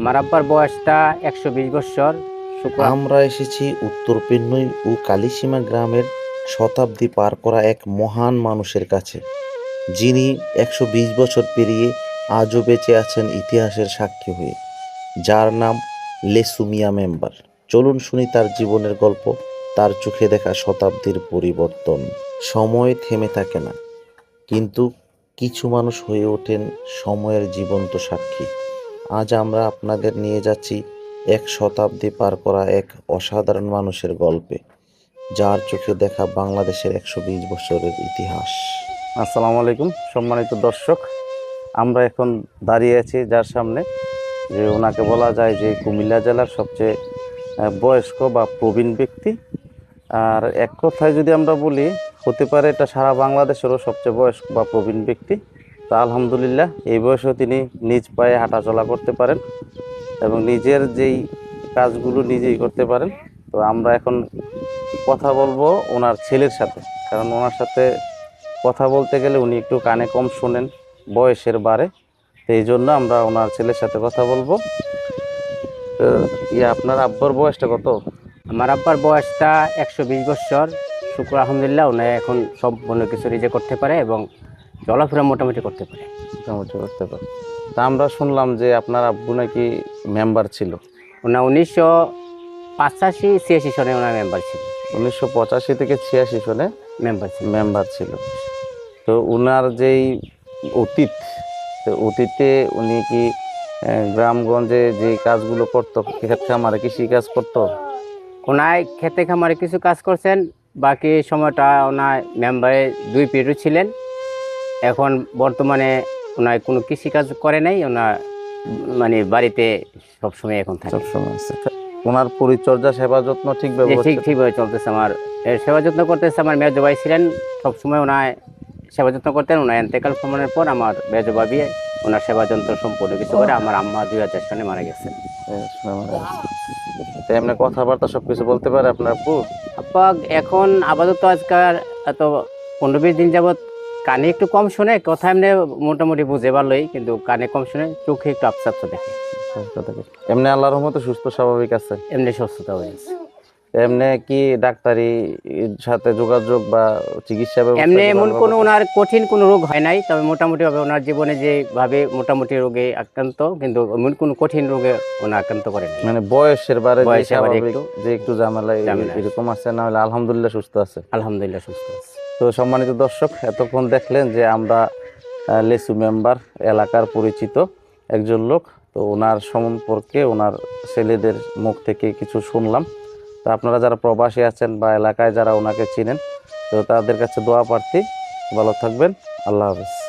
আমার আব্বার বয়সটা একশো বিশ শুক্র আমরা এসেছি উত্তর পেন্নই ও কালিসীমা গ্রামের শতাব্দী পার করা এক মহান মানুষের কাছে, যিনি একশো বিশ বছর পেরিয়ে আজও বেঁচে আছেন ইতিহাসের সাক্ষী হয়ে, যার নাম লেসুমিয়া মেম্বার। চলুন শুনি তার জীবনের গল্প, তার চোখে দেখা শতাব্দীর পরিবর্তন। সময় থেমে থাকে না, কিন্তু কিছু মানুষ হয়ে ওঠেন সময়ের জীবন্ত সাক্ষী। আজ আমরা আপনাদের নিয়ে যাচ্ছি এক শতাব্দী পার করা এক অসাধারণ মানুষের গল্পে, যার চোখে দেখা বাংলাদেশের একশো বিশ বছরের ইতিহাস। আসসালামু আলাইকুম, সম্মানিত দর্শক। আমরা এখন দাঁড়িয়ে আছি যার সামনে, যে ওনাকে বলা যায় যে কুমিল্লা জেলার সবচেয়ে বয়স্ক বা প্রবীণ ব্যক্তি। আর এক কথায় যদি আমরা বলি, হতে পারে এটা সারা বাংলাদেশেরও সবচেয়ে বয়স্ক বা প্রবীণ ব্যক্তি। তো আলহামদুলিল্লাহ, এই বয়সেও তিনি নিজ পায়ে হাঁটাচলা করতে পারেন এবং নিজের যেই কাজগুলো নিজেই করতে পারেন। তো আমরা এখন কথা বলব ওনার ছেলের সাথে, কারণ ওনার সাথে কথা বলতে গেলে উনি একটু কানে কম শোনেন বয়সের বারে। তো এই জন্য আমরা ওনার ছেলের সাথে কথা বলব। ইয়ে আপনার আব্বার বয়সটা কত? আমার আব্বার বয়সটা একশো বিশ বৎসর শুক্র আলহামদুলিল্লাহ, উনি এখন সম্পূর্ণ কিছু নিজে করতে পারে এবং চলাফেরা মোটামুটি করতে পারে। মোটামুটি করতে পারে। তা আমরা শুনলাম যে আপনার আব্বু নাকি মেম্বার ছিল। ওনার উনিশশো পাঁচাশি ছিয়াশি সনে ওনার মেম্বার ছিল। উনিশশো পঁচাশি থেকে ছিয়াশি সনে মেম্বার ছিল। মেম্বার ছিল। তো ওনার যেই অতীত তো অতীতে উনি কি গ্রামগঞ্জে যে কাজগুলো করতো ক্ষেত খামারে কৃষি কাজ করতো? ওনায় খেতে খামারে কিছু কাজ করছেন বাকি সময়টা ওনার মেম্বারে দুই পিরিয়ড ছিলেন। এখন বর্তমানে ওনার কোনো কৃষিকাজ করে নাই ওনার মানে বাড়িতে সবসময় এখন থাকে। সবসময় ওনার পরিচর্যা সেবা যত্ন ঠিকভাবে ঠিক? ঠিকভাবে চলতেছে আমার। সেবা যত্ন করতেছে আমার মেজ ভাই ছিলেন সবসময় ওনায় সেবা যত্ন করতেন। ওনার এন্তেকাল ভ্রমণের পর আমার মেজ ভাবি ওনার সেবা যন্ত্র সম্পূর্ণ কিছু করে আমার আম্মা দুই হাজার সালে মারা গেছেন হ্যাঁ, শুনে মনে হচ্ছে। তো এমনি কথাবার্তা সবকিছু বলতে পারে আপনার আপু? আপা এখন আপাতত আজকাল এত পনেরো বিশ দিন যাবৎ কানে একটু কম শুনে কথা এমনি মোটামুটি বুঝে ভালোই কিন্তু কানে কম শুনে চোখে একটু আপসা আপসা দেখে। এমনি আল্লাহর রহমতে সুস্থ স্বাভাবিক আছে। এমনি সুস্থতা হয়েছে এমনি কি ডাক্তারি সাথে যোগাযোগ বা চিকিৎসা এমনি এমন কোনো ওনার কঠিন কোনো রোগ হয় নাই তবে মোটামুটিভাবে ওনার জীবনে যেভাবে মোটামুটি রোগে আক্রান্ত কিন্তু এমন কোনো কঠিন রোগে ওনার আক্রান্ত করে নাই মানে বয়সের বারে যে একটু ঝামেলা। এরকম আছে না হলে আলহামদুলিল্লাহ সুস্থ আছে? আলহামদুলিল্লাহ সুস্থ আছে। তো সম্মানিত দর্শক, এতক্ষণ দেখলেন যে আমরা লেসু মেম্বার এলাকার পরিচিত একজন লোক। তো ওনার সম্পর্কে ওনার ছেলেদের মুখ থেকে কিছু শুনলাম। তো আপনারা যারা প্রবাসী আছেন বা এলাকায় যারা ওনাকে চিনেন, তো তাদের কাছে দোয়া প্রার্থী। ভালো থাকবেন। আল্লাহ হাফেজ।